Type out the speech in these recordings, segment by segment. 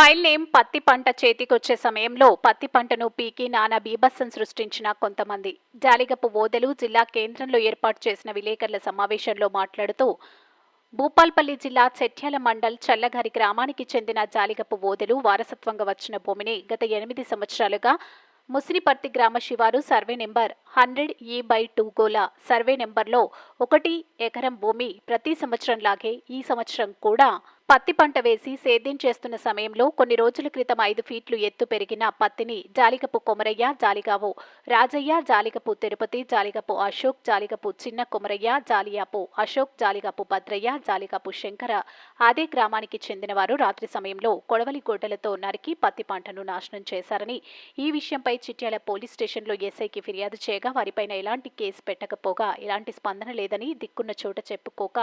File name పత్తి పంట చేతికొచ్చే సమయంలో పత్తి పంటను పీకి నానా బీభత్సం సృష్టించిన కొంతమంది. జాలిగపు ఓదెలు జిల్లా కేంద్రంలో ఏర్పాటు చేసిన విలేకరుల సమావేశంలో మాట్లాడుతూ భూపాల్పల్లి జిల్లా చెట్యాల మండల్ చల్లగారి గ్రామానికి చెందిన జాలిగపు ఓదెలు వారసత్వంగా వచ్చిన భూమిని గత ఎనిమిది సంవత్సరాలుగా ముసిరిపర్తి గ్రామ శివారు survey number hundred E by two గోల సర్వే నెంబర్లో ఒకటి ఎకరం భూమి ప్రతి సంవత్సరం లాగే ఈ సంవత్సరం కూడా పత్తి పంట వేసి సేద్యం చేస్తున్న సమయంలో కొన్ని రోజుల క్రితం ఐదు ఫీట్లు ఎత్తు పెరిగిన పత్తిని జాలికపు కొమరయ్య జాలిగావు రాజయ్య జాలికపు తిరుపతి జాలిగపు అశోక్ జాలిగపు చిన్న కొమరయ్య జాలియాపు అశోక్ జాలికపు భద్రయ్య జాలికపు శంకర. అదే గ్రామానికి చెందినవారు రాత్రి సమయంలో కొడవలి గొడ్డలతో నరికి పత్తి పంటను నాశనం చేశారని ఈ విషయంపై చిట్యాల పోలీస్ స్టేషన్లో ఎస్ఐకి ఫిర్యాదు చేయగా వారిపైన ఎలాంటి కేసు పెట్టకపోగా ఎలాంటి స్పందన లేదని దిక్కున్న చోట చెప్పుకోక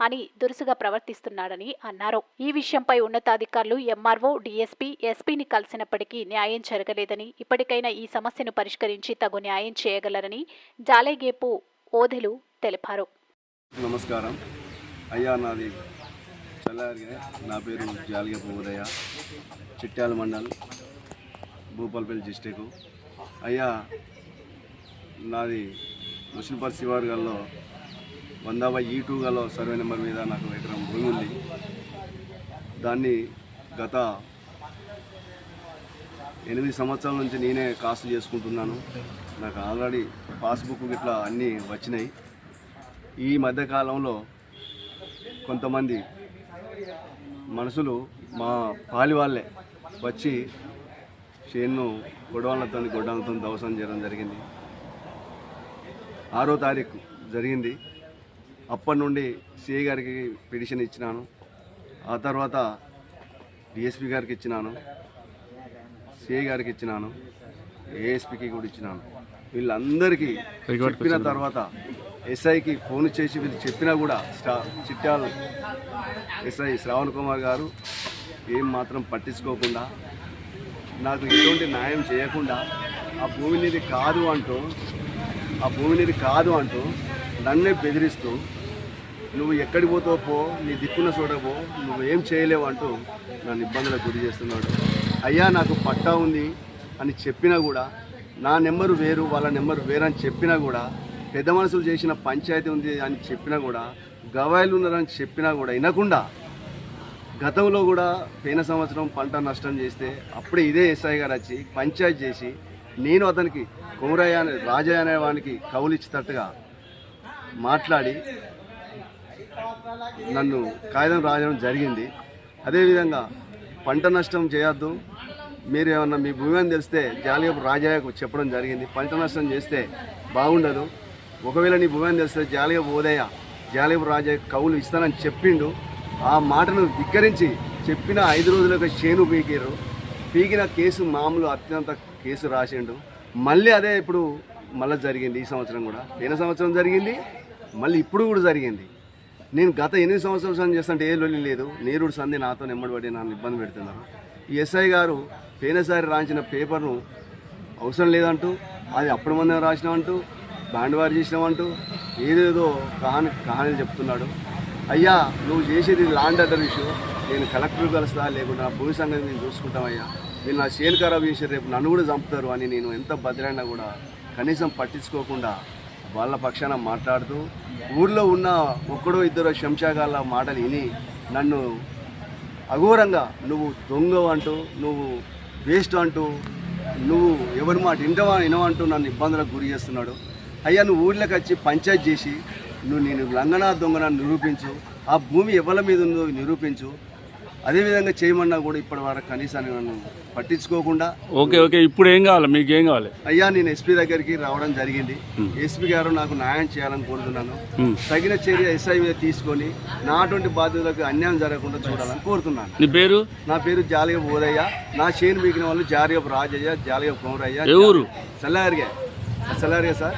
అని దురుసుగా ప్రవర్తిస్తున్నాడని అన్నారు. ఈ విషయంపై ఉన్నతాధికారులు ఎంఆర్ఓ డీఎస్పీ ఎస్పీని కలిసినప్పటికీ న్యాయం జరగలేదని ఇప్పటికైనా ఈ సమస్యను పరిష్కరించి తగు న్యాయం చేయగలరని జాలేగేపు ఓధెలు తెలిపారు. నమస్కారం. అయ్యా నాది చల్లారిగా. నా పేరు జాలిగేపు ఉదయ చిట్యాల మండల్ భూపాలపల్లి డిస్టిక్ అయ్యా నాది ముస్లింపర్ శివార్గల్లో వంద బై e ఈ టూ గలో సర్వే నెంబర్ మీద నాకు ఎకరం భూమి ఉంది. దాన్ని గత ఎనిమిది సంవత్సరాల నుంచి నేనే కాస్ట్ చేసుకుంటున్నాను. నాకు ఆల్రెడీ పాస్బుక్ ఇట్లా అన్నీ వచ్చినాయి. ఈ మధ్యకాలంలో కొంతమంది మనుషులు మా పాలి వాళ్ళే వచ్చి షేన్ను గొడవలతో గొడ్డలతో దవసం చేయడం జరిగింది. ఆరో తారీఖు జరిగింది. అప్పటి నుండి సిఐ గారికి పిటిషన్ ఇచ్చినాను. ఆ తర్వాత డిఎస్పి గారికి ఇచ్చినాను. సిఐ గారికి ఇచ్చినాను. ఏఎస్పికి కూడా ఇచ్చినాను. వీళ్ళందరికీ చెప్పిన తర్వాత ఎస్ఐకి ఫోన్ చేసి వీళ్ళు చెప్పినా కూడా స్టా చిట్యాలు ఎస్ఐ శ్రావణ్ కుమార్ గారు ఏం మాత్రం పట్టించుకోకుండా నాకు ఎటువంటి న్యాయం చేయకుండా ఆ భూమి నీది కాదు అంటూ ఆ భూమి నీది కాదు అంటూ నన్నే బెదిరిస్తూ నువ్వు ఎక్కడికి పోతావు పో నీ దిక్కున చూడబో నువ్వు ఏం చేయలేవు అంటూ నన్ను ఇబ్బందులకు గురి చేస్తున్నాడు. అయ్యా నాకు పట్టా ఉంది అని చెప్పినా కూడా నా నెంబరు వేరు వాళ్ళ నెంబరు వేరు అని చెప్పినా కూడా పెద్ద మనుషులు చేసిన పంచాయతీ ఉంది అని చెప్పినా కూడా గవాయిలు ఉన్నారని చెప్పినా కూడా వినకుండా గతంలో కూడా పోయిన సంవత్సరం పంట నష్టం చేస్తే అప్పుడే ఇదే ఎస్ఐ గారు వచ్చి పంచాయతీ చేసి నేను అతనికి కుమరయ్య అనే రాజయ్య అనే వానికి కవులిచ్చేటట్టుగా మాట్లాడి నన్ను కాగితం రాయడం జరిగింది. అదేవిధంగా పంట నష్టం చేయొద్దు. మీరు ఏమన్నా మీ భూమి అని తెలిస్తే జాలియపు రాజయ్యకు చెప్పడం జరిగింది. పంట నష్టం చేస్తే బాగుండదు. ఒకవేళ నీ భూమి అని తెలిస్తే జాలియపు ఉదయ జాలియపు రాజయ్య కవులు ఇస్తానని చెప్పిండు. ఆ మాటను ధిక్కరించి చెప్పిన ఐదు రోజులకు చేను పీకిరు పీకిన కేసు మామూలు అత్యంత కేసు రాసిండు. మళ్ళీ అదే ఇప్పుడు మళ్ళీ జరిగింది ఈ సంవత్సరం కూడా. పోయిన సంవత్సరం జరిగింది మళ్ళీ ఇప్పుడు కూడా జరిగింది. నేను గత ఎనిమిది సంవత్సరాల సంది చేస్తుంటే ఏ లొల్లి లేదు. నేరుడు సంధి నాతో నెమ్మడిపడి నన్ను ఇబ్బంది పెడుతున్నారు. ఈ ఎస్ఐ గారు పోయినసారి రాయించిన పేపర్ను అవసరం లేదంటూ అది అప్పుడు మంది రాసినామంటూ బ్యాండ్ వారు చేసినామంటూ ఏదేదో కహాని కహానీలు చెప్తున్నాడు. అయ్యా నువ్వు చేసేది లాండ్ అడ్డర్ ఇష్యూ. నేను కలెక్టర్ కలుస్తా లేకుండా నా భూమి సంగతి నేను చూసుకుంటామయ్యా. వీళ్ళు నా షేర్ ఖరాబ్ చేసి రేపు నన్ను కూడా చంపుతారు అని నేను ఎంత భద్రైనా కూడా కనీసం పట్టించుకోకుండా వాళ్ళ పక్షాన మాట్లాడుతూ ఊళ్ళో ఉన్న ఒక్కడో ఇద్దరు శంషాగాళ్ళ మాటలు విని నన్ను అఘోరంగా నువ్వు దొంగ అంటూ నువ్వు వేస్ట్ అంటూ నువ్వు ఎవరి మాట ఇంటవా వినవంటూ నన్ను ఇబ్బందులకు గురి చేస్తున్నాడు. అయ్యా నువ్వు ఊర్లోకి వచ్చి పంచాయత్ చేసి నువ్వు నేను లంగనా దొంగన నిరూపించు. ఆ భూమి ఎవరి మీద ఉందో నిరూపించు. అదేవిధంగా చేయమన్నా కూడా ఇప్పటి వరకు కనీసాన్ని నన్ను పట్టించుకోకుండా ఓకే ఓకే ఇప్పుడు ఏం కావాలి? మీకు ఏం కావాలి? అయ్యా నేను ఎస్పీ దగ్గరికి రావడం జరిగింది. ఎస్పీ గారు నాకు న్యాయం చేయాలని కోరుతున్నాను. తగిన చర్య ఎస్ఐ మీద తీసుకొని నాటువంటి బాధ్యతలకు అన్యాయం జరగకుండా చూడాలని కోరుతున్నాను. నీ పేరు? నా పేరు జాలిగ బోధయ్య. నా చేను మీకిన వాళ్ళు జాలిగపు రాజయ్య జాలిగపు కుమరయ్య ఏ ఊరు చల్లారిగా చల్లారిగా సార్.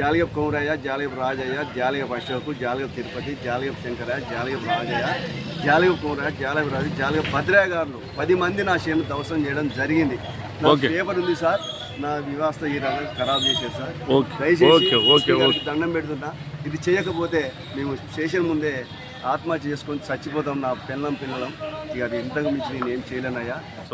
జాలిగపు కుమరయ్య జాలిగపు రాజయ్య జాలిగపు అశోక్ జాలిగపు తిరుపతి జాలిగపు శంకరయ్య జాలిగపు రాజయ్య. జాలిగపు కుమరయ్య జాలిగపు రాజు జాలిగపు భద్రయ్య గారు పది మంది నా చేను దవసం చేయడం జరిగింది. నా. పేపర్ ఉంది సార్ నా వివాస్త ఈ రకంగా ఖరాబ్ చేశారు సార్. దయచేసి దండం పెడుతున్నా. ఇది చేయకపోతే మేము స్టేషన్ ముందే ఆత్మహత్య చేసుకొని చచ్చిపోతాం నా పిల్లం పిల్లలం. ఇక అది ఇంతకు మించి నేను ఏం చేయలేనయ్యా.